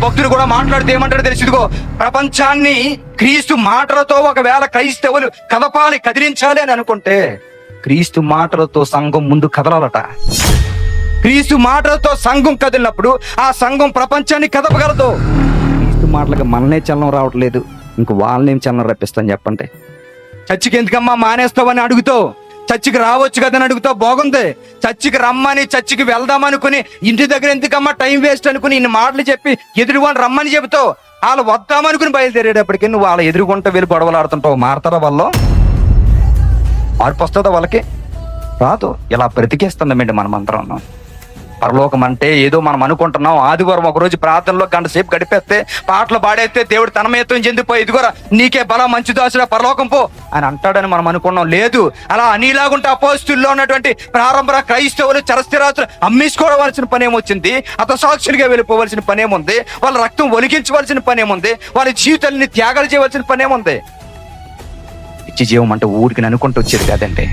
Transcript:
భక్తులు కూడా మాట్లాడితే ఏమంటారు తెలిసిందిగో ప్రపంచాన్ని క్రీస్తు మాటలతో ఒకవేళ క్రైస్తవులు కదపాలి కదిలించాలి అని అనుకుంటే క్రీస్తు మాటలతో సంఘం ముందు కదలాలట. క్రీస్తు మాటలతో సంఘం కదిలినప్పుడు ఆ సంఘం ప్రపంచాన్ని కదపగలదు. క్రీస్తు మాటలకు మననే చలనం రావట్లేదు. ఇంక వాళ్ళనేం చలనం రప్పిస్తాం చెప్పండి. చచ్చికెందుకమ్మా మానేస్తావని అడుగుతావు? చర్చికి రావచ్చు కదని అడుగుతా బాగుంది. చర్చికి రమ్మని చర్చికి వెళ్దాం అనుకుని ఇంటి దగ్గర ఎందుకమ్మా టైం వేస్ట్ అనుకుని ఇన్ని మాటలు చెప్పి ఎదురుకొని రమ్మని చెబుతావు? వాళ్ళు వద్దామనుకుని బయలుదేరేటప్పటికి నువ్వు వాళ్ళ ఎదురుకుంటూ వెళ్ళి గొడవలు ఆడుతుంటావు. మారతారా వాళ్ళు మార్పు వస్తుందా వాళ్ళకి? రాదు. ఇలా బ్రతికేస్తుందమండి మనమందరం పరలోకం అంటే ఏదో మనం అనుకుంటున్నాం. ఆదివారం ఒకరోజు ప్రార్థనలో గంట సేపు గడిపేస్తే పాటలు పాడేస్తే దేవుడు తనమేత్వం చెందిపోయి ఇదిగోరా నీకే బలం మంచి దోశలా పరలోకం పో అని అంటాడని మనం అనుకున్నాం. లేదు అలా అనీలాగుంటే అపోస్తుల్లో ఉన్నటువంటి ప్రారంభ క్రైస్తవులు చరస్థిరాస్తులు అమ్మేసుకోవలసిన పని ఏమొచ్చింది అతసాక్షులుగా వెళ్ళిపోవలసిన పని ఏముంది వాళ్ళ రక్తం ఒలికించవలసిన పని ఏముంది వాళ్ళ జీవితాలని త్యాగాలు చేయవలసిన పని ఏముంది ఇచ్చి జీవం అంటే ఊరికి అనుకుంటూ వచ్చేది కాదండి.